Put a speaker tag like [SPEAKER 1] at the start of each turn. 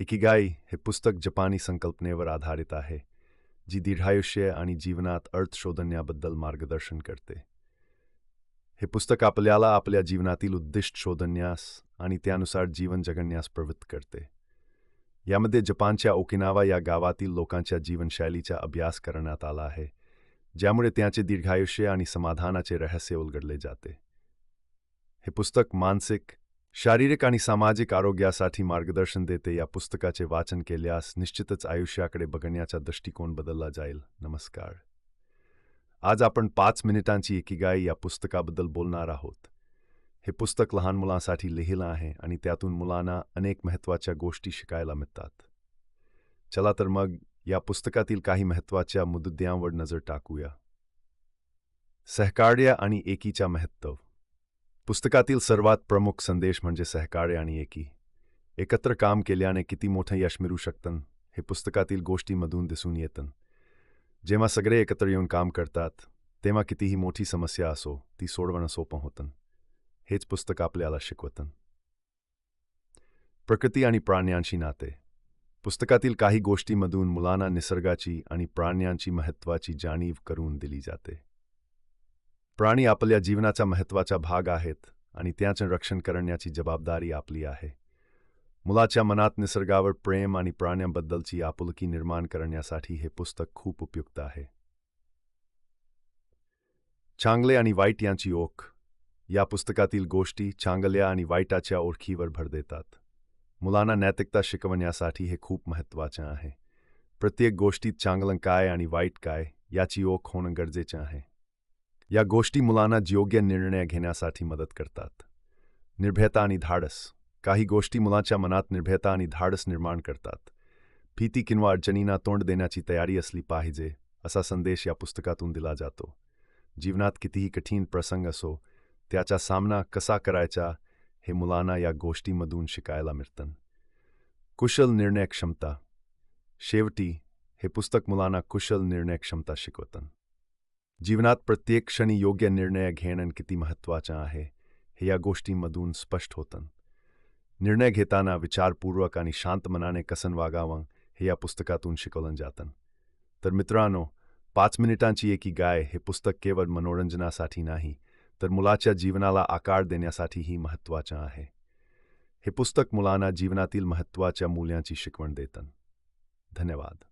[SPEAKER 1] Ikigai हे पुस्तक जपानी संकल्पनेवर आधारित आहे जी दीर्घायुष्य आणि जीवनात अर्थ शोधण्याबद्दल मार्गदर्शन करते. हे पुस्तक आपल्याला आपल्या जीवनातील उद्दिष्ट शोधण्यास आणि त्यानुसार जीवन जगण्यास प्रवृत्त करते. यामध्ये जपानच्या ओकिनावा या गावातील लोकांच्या जीवनशैलीचा अभ्यास करण्यात आला आहे ज्यामुळे त्यांचे दीर्घायुष्य आणि समाधानाचे रहस्य उलगडले जाते. हे पुस्तक मानसिक शारीरिक आणि सामाजिक आरोग्यासाठी मार्गदर्शन देते या पुस्तकाचे वाचन केल्यास निश्चितच आयुष्याकडे बघण्याचा दृष्टिकोन बदलला जाईल. नमस्कार. आज आपण पाच मिनिटांची एकीगाई या पुस्तकाबद्दल बोलणार आहोत. हे पुस्तक लहान मुलांसाठी लिहिलं आहे आणि त्यातून मुलांना अनेक महत्त्वाच्या गोष्टी शिकायला मिळतात. चला तर मग या पुस्तकातील काही महत्त्वाच्या मुद्द्यांवर नजर टाकूया. सहकार्य आणि एकीच्या महत्त्व. पुस्तकातील सर्वात प्रमुख संदेश म्हणजे सहकार्य आणि एकी. एकत्र काम केल्याने किती मोठं यश मिळू शकतं हे पुस्तकातील गोष्टीमधून दिसून येतं. जेव्हा सगळे एकत्र येऊन काम करतात तेव्हा कितीही मोठी समस्या असो ती सोडवणं सोपं होतं. हेच पुस्तक आपल्याला शिकवतं. प्रकृती आणि प्राण्यांशी नाते. पुस्तकातील काही गोष्टीमधून मुलांना निसर्गाची आणि प्राण्यांची महत्त्वाची जाणीव करून दिली जाते. प्राणी आपल्या जीवनाचा महत्त्वाचा भाग आहेत आणि त्याचं रक्षण करण्याची जबाबदारी आपली आहे. मुलाच्या मनात निसर्गावर प्रेम आणि प्राण्यांबद्दलची आपुलकी निर्माण करण्यासाठी हे पुस्तक खूप उपयुक्त आहे. चांगले आणि वाईट यांची ओख. या पुस्तकातील गोष्टी चांगल्या आणि वाईटाच्या ओळखीवर भर देतात. मुलांना नैतिकता शिकवण्यासाठी हे खूप महत्त्वाचे आहे. प्रत्येक गोष्टीत चांगलं काय आणि वाईट काय याची ओख होणं गरजेचं आहे. या गोष्टी मुलांना योग्य निर्णय घेण्यासाठी मदत करतात. निर्भयता आणि धाडस. काही गोष्टी मुलाच्या मनात निर्भयता आणि धाडस निर्माण करतात. भीती किंवा अडचणींना तोंड देण्याची तयारी असली पाहिजे असा संदेश या पुस्तकातून दिला जातो. जीवनात कितीही कठीण प्रसंग असो त्याचा सामना कसा करायचा हे मुलांना या गोष्टीमधून शिकायला मिळतं. कुशल निर्णय क्षमता. शेवटी हे पुस्तक मुलांना कुशल निर्णय क्षमता शिकवतं. जीवनात प्रत्येक क्षणी योग्य निर्णय घेणं किती महत्त्वाचं आहे हे या गोष्टींमधून स्पष्ट होतं. निर्णय घेताना विचारपूर्वक आणि शांत मनाने कसन वागावं हे या पुस्तकातून शिकवलं जातं. तर मित्रांनो पाच मिनिटांची एकी गाय हे पुस्तक केवळ मनोरंजनासाठी नाही तर मुलाच्या जीवनाला आकार देण्यासाठीही महत्त्वाचं आहे. हे पुस्तक मुलांना जीवनातील महत्त्वाच्या मूल्यांची शिकवण देतं. धन्यवाद.